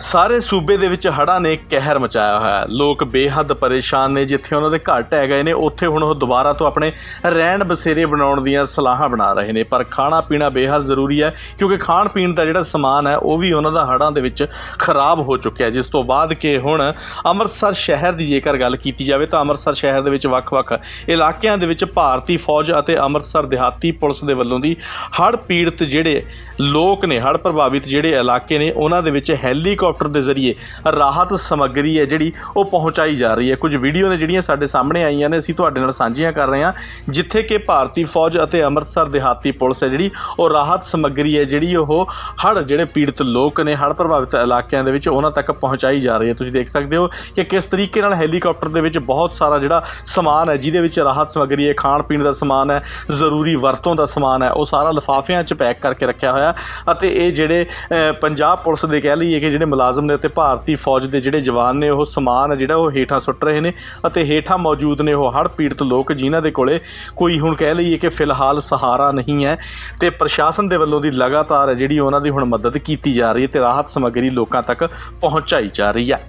ਸਾਰੇ ਸੂਬੇ ਦੇ ਵਿੱਚ ਹੜ੍ਹਾਂ ਨੇ ਕਹਿਰ ਮਚਾਇਆ ਹੋਇਆ ਹੈ। ਲੋਕ ਬੇਹੱਦ ਪਰੇਸ਼ਾਨ ਨੇ, ਜਿੱਥੇ ਉਹਨਾਂ ਦੇ ਘਰ ਢਹਿ ਗਏ ਨੇ, ਉੱਥੇ ਹੁਣ ਉਹ ਦੁਬਾਰਾ ਤੋਂ ਆਪਣੇ ਰਹਿਣ ਬਸੇਰੇ ਬਣਾਉਣ ਦੀਆਂ ਸਲਾਹਾਂ ਬਣਾ ਰਹੇ ਨੇ। ਪਰ ਖਾਣਾ ਪੀਣਾ ਬੇਹੱਦ ਜ਼ਰੂਰੀ ਹੈ, ਕਿਉਂਕਿ ਖਾਣ ਪੀਣ ਦਾ ਜਿਹੜਾ ਸਮਾਨ ਹੈ, ਉਹ ਵੀ ਉਹਨਾਂ ਦਾ ਹੜ੍ਹਾਂ ਦੇ ਵਿੱਚ ਖਰਾਬ ਹੋ ਚੁੱਕਿਆ ਜਿਸ ਤੋਂ ਬਾਅਦ ਕਿ ਹੁਣ ਅੰਮ੍ਰਿਤਸਰ ਸ਼ਹਿਰ ਦੀ ਜੇਕਰ ਗੱਲ ਕੀਤੀ ਜਾਵੇ ਤਾਂ ਅੰਮ੍ਰਿਤਸਰ ਸ਼ਹਿਰ ਦੇ ਵਿੱਚ ਵੱਖ-ਵੱਖ ਇਲਾਕਿਆਂ ਦੇ ਵਿੱਚ ਭਾਰਤੀ ਫੌਜ ਅਤੇ ਅੰਮ੍ਰਿਤਸਰ ਦਿਹਾਤੀ ਪੁਲਿਸ ਦੇ ਵੱਲੋਂ ਦੀ ਹੜ੍ਹ ਪੀੜਤ ਜਿਹੜੇ ਲੋਕ ਨੇ, ਹੜ੍ਹ ਪ੍ਰਭਾਵਿਤ ਜਿਹੜੇ ਇਲਾਕੇ ਨੇ, ਉਹਨਾਂ ਦੇ ਵਿੱਚ ਹੈਲੀਕਾਪਟਰ ਦੇ ਜ਼ਰੀਏ ਰਾਹਤ ਸਮੱਗਰੀ ਹੈ ਜਿਹੜੀ ਉਹ ਪਹੁੰਚਾਈ ਜਾ ਰਹੀ ਹੈ। ਕੁਝ ਵੀਡੀਓ ਨੇ ਜਿਹੜੀਆਂ ਸਾਡੇ ਸਾਹਮਣੇ ਆਈਆਂ ਨੇ, ਅਸੀਂ ਤੁਹਾਡੇ ਨਾਲ ਸਾਂਝੀਆਂ ਕਰ ਰਹੇ ਹਾਂ। ਜਿੱਥੇ ਕਿ ਭਾਰਤੀ ਫੌਜ ਅਤੇ ਅੰਮ੍ਰਿਤਸਰ ਦਿਹਾਤੀ ਪੁਲਿਸ ਹੈ ਜਿਹੜੀ ਉਹ ਰਾਹਤ ਸਮੱਗਰੀ ਹੈ ਜਿਹੜੀ ਉਹ ਹੜ੍ਹ ਜਿਹੜੇ ਪੀੜਤ ਲੋਕ ਨੇ, ਹੜ੍ਹ ਪ੍ਰਭਾਵਿਤ ਇਲਾਕਿਆਂ ਦੇ ਵਿੱਚ ਉਹਨਾਂ ਤੱਕ ਪਹੁੰਚਾਈ ਜਾ ਰਹੀ ਹੈ। ਤੁਸੀਂ ਦੇਖ ਸਕਦੇ ਹੋ ਕਿ ਕਿਸ ਤਰੀਕੇ ਨਾਲ ਹੈਲੀਕਾਪਟਰ ਦੇ ਵਿੱਚ ਬਹੁਤ ਸਾਰਾ ਜਿਹੜਾ ਸਮਾਨ ਹੈ, ਜਿਹਦੇ ਵਿੱਚ ਰਾਹਤ ਸਮੱਗਰੀ ਹੈ, ਖਾਣ ਪੀਣ ਦਾ ਸਮਾਨ ਹੈ, ਜ਼ਰੂਰੀ ਵਰਤੋਂ ਦਾ ਸਮਾਨ ਹੈ, ਉਹ ਸਾਰਾ ਲਿਫਾਫਿਆਂ 'ਚ ਪੈਕ ਕਰਕੇ ਰੱਖਿਆ ਹੋਇਆ ਅਤੇ ਇਹ ਜਿਹੜੇ ਪੰਜਾਬ ਪੁਲਿਸ ਦੇ ਕਹਿ ਲਈਏ ਕਿ ਜਿਹੜੇ ਮੁਲਾਜ਼ਮ ਨੇ ਅਤੇ ਭਾਰਤੀ ਫੌਜ ਦੇ ਜਿਹੜੇ ਜਵਾਨ ਨੇ, ਉਹ ਸਮਾਨ ਜਿਹੜਾ ਉਹ ਹੇਠਾਂ ਸੁੱਟ ਰਹੇ ਨੇ ਅਤੇ ਹੇਠਾਂ ਮੌਜੂਦ ਨੇ ਉਹ ਹੜ੍ਹ ਪੀੜਤ ਲੋਕ ਜਿਨ੍ਹਾਂ ਦੇ ਕੋਲੇ ਕੋਈ ਹੁਣ ਕਹਿ ਲਈਏ ਕਿ ਫਿਲਹਾਲ ਸਹਾਰਾ ਨਹੀਂ ਹੈ ਤੇ ਪ੍ਰਸ਼ਾਸਨ ਦੇ ਵੱਲੋਂ ਦੀ ਲਗਾਤਾਰ ਜਿਹੜੀ ਉਹਨਾਂ ਦੀ ਹੁਣ ਮਦਦ ਕੀਤੀ ਜਾ ਰਹੀ ਹੈ ਤੇ ਰਾਹਤ ਸਮੱਗਰੀ ਲੋਕਾਂ ਤੱਕ ਪਹੁੰਚਾਈ ਜਾ ਰਹੀ ਹੈ।